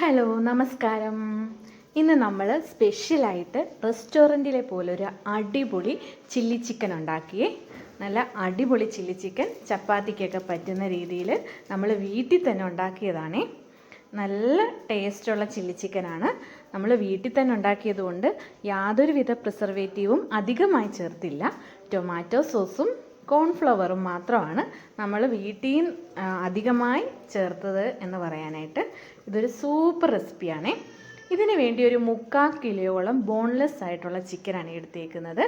Hello നമസ്കാരം. ഇന്ന് നമ്മൾ സ്പെഷ്യലായിട്ട് റെസ്റ്റോറന്റിലെ പോലെ ഒരു അടിപൊളി ചില്ലി ചിക്കൻ ഉണ്ടാക്കിയേ. നല്ല അടിപൊളി ചില്ലി ചിക്കൻ ചപ്പാത്തിക്കൊക്കെ പറ്റുന്ന രീതിയിൽ നമ്മൾ വീട്ടിൽ തന്നെ ഉണ്ടാക്കിയതാണേ. നല്ല ടേസ്റ്റുള്ള ചില്ലി ചിക്കനാണ്. നമ്മൾ വീട്ടിൽ തന്നെ ഉണ്ടാക്കിയതുകൊണ്ട് യാതൊരുവിധ പ്രിസർവേറ്റീവും അധികമായി ചേർത്തില്ല. ടൊമാറ്റോ സോസും കോൺഫ്ലവറും മാത്രമാണ് നമ്മൾ വീട്ടിൽ നിന്ന് അധികമായി ചേർത്തത് എന്ന് പറയാനായിട്ട്. ഇതൊരു സൂപ്പർ റെസിപ്പിയാണേ ഇതിന് വേണ്ടി ഒരു മുക്കാൽ കിലോയോളം ബോൺലെസ് ആയിട്ടുള്ള ചിക്കനാണ് എടുത്തേക്കുന്നത്.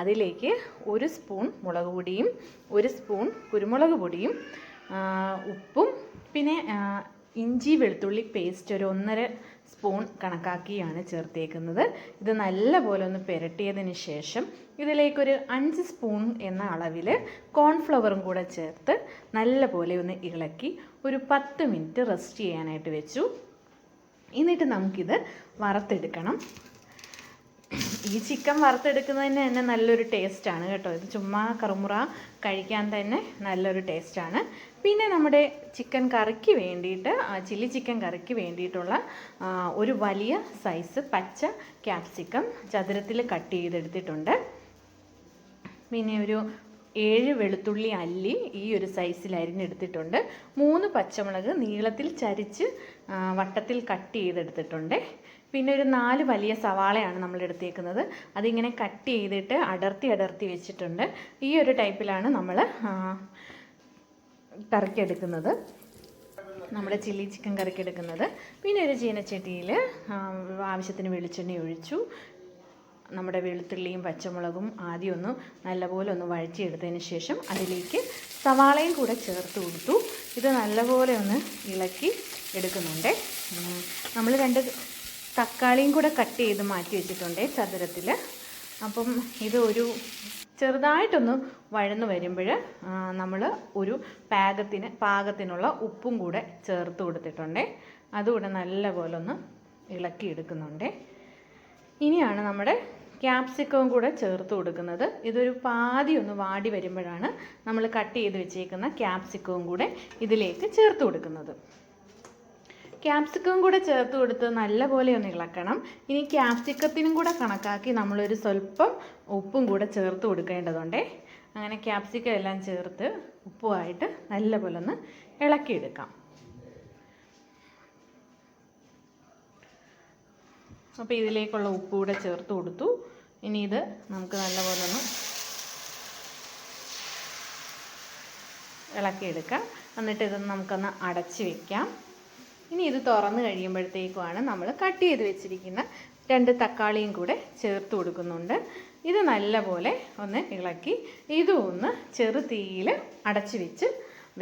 അതിലേക്ക് ഒരു സ്പൂൺ മുളക് പൊടിയും ഒരു സ്പൂൺ കുരുമുളക് പൊടിയും ഉപ്പും പിന്നെ ഇഞ്ചി വെളുത്തുള്ളി പേസ്റ്റ് ഒരു ഒന്നര സ്പൂൺ കണക്കാക്കിയാണ് ചേർത്തേക്കുന്നത്. ഇത് നല്ലപോലെ ഒന്ന് പുരട്ടിയതിന് ശേഷം ഇതിലേക്കൊരു അഞ്ച് സ്പൂൺ എന്ന അളവിൽ കോൺഫ്ലവറും കൂടെ ചേർത്ത് നല്ലപോലെ ഒന്ന് ഇളക്കി ഒരു പത്ത് മിനിറ്റ് റെസ്റ്റ് ചെയ്യാനായിട്ട് വെച്ചു. എന്നിട്ട് നമുക്കിത് വറുത്തെടുക്കണം. ഈ ചിക്കൻ വറുത്തെടുക്കുന്നതിന് തന്നെ നല്ലൊരു ടേസ്റ്റാണ് കേട്ടോ. ഇത് ചുമ്മാ കറുമുറ കഴിക്കാൻ തന്നെ നല്ലൊരു ടേസ്റ്റാണ്. പിന്നെ നമ്മുടെ ചിക്കൻ കറിക്ക് വേണ്ടിയിട്ട് ചില്ലി ചിക്കൻ കറിക്ക് വേണ്ടിയിട്ടുള്ള ഒരു വലിയ സൈസ് പച്ച ക്യാപ്സിക്കം ചതുരത്തിൽ കട്ട് ചെയ്തെടുത്തിട്ടുണ്ട്. പിന്നെ ഒരു ഏഴ് വെളുത്തുള്ളി അല്ലി ഈ ഒരു സൈസിൽ അരിഞ്ഞെടുത്തിട്ടുണ്ട് മൂന്ന് പച്ചമുളക് നീളത്തിൽ ചരിച്ച് വട്ടത്തിൽ കട്ട് ചെയ്തെടുത്തിട്ടുണ്ട്. പിന്നെ ഒരു നാല് വലിയ സവാളയാണ് നമ്മൾ എടുത്തേക്കുന്നത്. അതിങ്ങനെ കട്ട് ചെയ്തിട്ട് അടർത്തി അടർത്തി വെച്ചിട്ടുണ്ട്. ഈ ഒരു ടൈപ്പിലാണ് നമ്മൾ കറിക്കെടുക്കുന്നത്. നമ്മുടെ ചില്ലി ചിക്കൻ കറിക്ക് എടുക്കുന്നത് പിന്നെ ഒരു ചീനച്ചട്ടിയിൽ ആവശ്യത്തിന് വെളിച്ചെണ്ണ ഒഴിച്ചു. നമ്മുടെ വെളുത്തുള്ളിയും പച്ചമുളകും ആദ്യം ഒന്ന് നല്ലപോലെ ഒന്ന് വഴറ്റിയെടുത്തതിന് ശേഷം അതിലേക്ക് സവാളയും കൂടെ ചേർത്ത് കൊടുത്തു. ഇത് നല്ലപോലെ ഒന്ന് ഇളക്കി എടുക്കുന്നുണ്ട്. നമ്മൾ രണ്ട് തക്കാളിയും കൂടെ കട്ട് ചെയ്ത് മാറ്റി വെച്ചിട്ടുണ്ട് ചതുരത്തിൽ അപ്പം ഇത് ഒരു ചെറുതായിട്ടൊന്ന് വഴന്ന് വരുമ്പോൾ നമ്മൾ ഒരു പാകത്തിന് പാകത്തിനുള്ള ഉപ്പും കൂടെ ചേർത്ത് കൊടുത്തിട്ടുണ്ട്. അതുകൂടെ നല്ലപോലെ ഒന്ന് ഇളക്കി എടുക്കുന്നുണ്ട്. ഇനിയാണ് നമ്മുടെ ക്യാപ്സിക്കവും കൂടെ ചേർത്ത് കൊടുക്കുന്നത്. ഇതൊരു പാതി ഒന്ന് വാടി വരുമ്പോഴാണ് നമ്മൾ കട്ട് ചെയ്ത് വെച്ചേക്കുന്ന ക്യാപ്സിക്കവും കൂടെ ഇതിലേക്ക് ചേർത്ത് കൊടുക്കുന്നത്. ക്യാപ്സിക്കവും കൂടെ ചേർത്ത് കൊടുത്ത് നല്ലപോലെ ഒന്ന് ഇളക്കണം. ഇനി ക്യാപ്സിക്കത്തിനും കൂടെ കണക്കാക്കി നമ്മളൊരു സ്വല്പം ഉപ്പും കൂടെ ചേർത്ത് കൊടുക്കേണ്ടതുണ്ടേ. അങ്ങനെ ക്യാപ്സിക്കം എല്ലാം ചേർത്ത് ഉപ്പുമായിട്ട് നല്ലപോലെ ഒന്ന് ഇളക്കിയെടുക്കാം. അപ്പോൾ ഇതിലേക്കുള്ള ഉപ്പ് കൂടെ ചേർത്ത് കൊടുത്തു. ഇനി ഇത് നമുക്ക് നല്ലപോലെ ഒന്ന് ഇളക്കിയെടുക്കാം. എന്നിട്ട് ഇത് നമുക്കൊന്ന് അടച്ച് വെക്കാം. ഇനി ഇത് തുറന്ന് കഴിയുമ്പോഴത്തേക്കുമാണ് നമ്മൾ കട്ട് ചെയ്ത് വെച്ചിരിക്കുന്ന രണ്ട് തക്കാളിയും കൂടെ ചേർത്ത് കൊടുക്കുന്നുണ്ട്. ഇത് നല്ലപോലെ ഒന്ന് ഇളക്കി ഇതും ഒന്ന് ചെറു തീയിൽ അടച്ച് വെച്ച്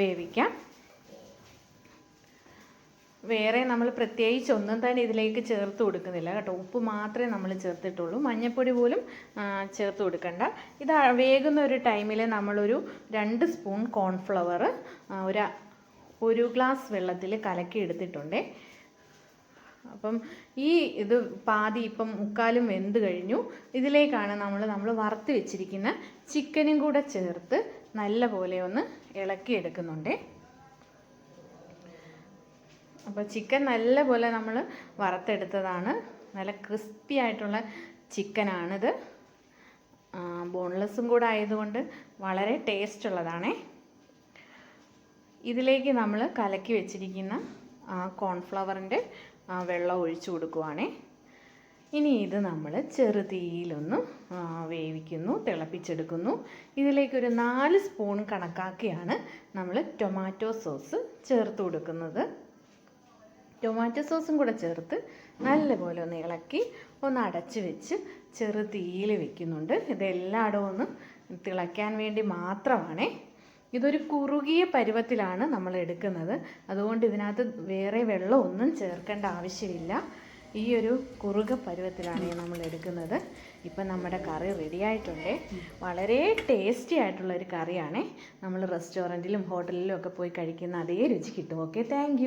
വേവിക്കാം. വേറെ നമ്മൾ പ്രത്യേകിച്ച് ഒന്നും തന്നെ ഇതിലേക്ക് ചേർത്ത് കൊടുക്കുന്നില്ല കേട്ടോ. ഉപ്പ് മാത്രമേ നമ്മൾ ചേർത്തിട്ടുള്ളൂ. മഞ്ഞൾപ്പൊടി പോലും ചേർത്ത് കൊടുക്കണ്ട. ഇത് വേകുന്ന ഒരു ടൈമിൽ നമ്മളൊരു രണ്ട് സ്പൂൺ കോൺഫ്ലവർ ഒരു ഒരു ഗ്ലാസ് വെള്ളത്തിൽ കലക്കി എടുത്തിട്ടുണ്ട്. അപ്പം ഈ ഇത് പാതി ഇപ്പം മുക്കാലും വെന്ത് കഴിഞ്ഞു. ഇതിലേക്കാണ് നമ്മൾ നമ്മൾ വറുത്ത് വെച്ചിരിക്കുന്ന ചിക്കനും കൂടെ ചേർത്ത് നല്ല പോലെ ഒന്ന് ഇളക്കി എടുക്കുന്നുണ്ടേ അപ്പോൾ ചിക്കൻ നല്ലപോലെ നമ്മൾ വറുത്തെടുത്തതാണ്. നല്ല ക്രിസ്പി ആയിട്ടുള്ള ചിക്കനാണിത് ബോൺലെസ്സും കൂടെ ആയതുകൊണ്ട് വളരെ ടേസ്റ്റ് ഉള്ളതാണേ. ഇതിലേക്ക് നമ്മൾ കലക്കി വെച്ചിരിക്കുന്ന കോൺഫ്ലവറിന്റെ വെള്ളം ഒഴിച്ചു കൊടുക്കുവാണേ. ഇനി ഇത് നമ്മൾ ചെറുതീയിലൊന്ന് വേവിക്കുന്നു തിളപ്പിച്ചെടുക്കുന്നു. ഇതിലേക്കൊരു നാല് സ്പൂൺ കണക്കാക്കിയാണ് നമ്മൾ ടൊമാറ്റോ സോസ് ചേർത്ത് കൊടുക്കുന്നത്. ടൊമാറ്റോ സോസും കൂടെ ചേർത്ത് നല്ലപോലെ ഒന്ന് ഇളക്കി ഒന്ന് അടച്ച് വെച്ച് ചെറു തീയിൽ വെക്കുന്നുണ്ട്. ഇതെല്ലായിടവും ഒന്ന് തിളയ്ക്കാൻ വേണ്ടി മാത്രമാണേ. ഇതൊരു കുറുകിയ പരുവത്തിലാണ് നമ്മൾ എടുക്കുന്നത്. അതുകൊണ്ട് ഇതിനകത്ത് വേറെ വെള്ളം ഒന്നും ചേർക്കേണ്ട ആവശ്യമില്ല. ഈ ഒരു കുറുക പരുവത്തിലാണ് നമ്മൾ എടുക്കുന്നത്. ഇപ്പം നമ്മുടെ കറി റെഡി ആയിട്ടുണ്ട്. വളരെ ടേസ്റ്റി ആയിട്ടുള്ള ഒരു കറിയാണ്. നമ്മൾ റെസ്റ്റോറന്റിലും ഹോട്ടലിലും ഒക്കെ പോയി കഴിക്കുന്ന അതേ രുചി കിട്ടും. Okay thank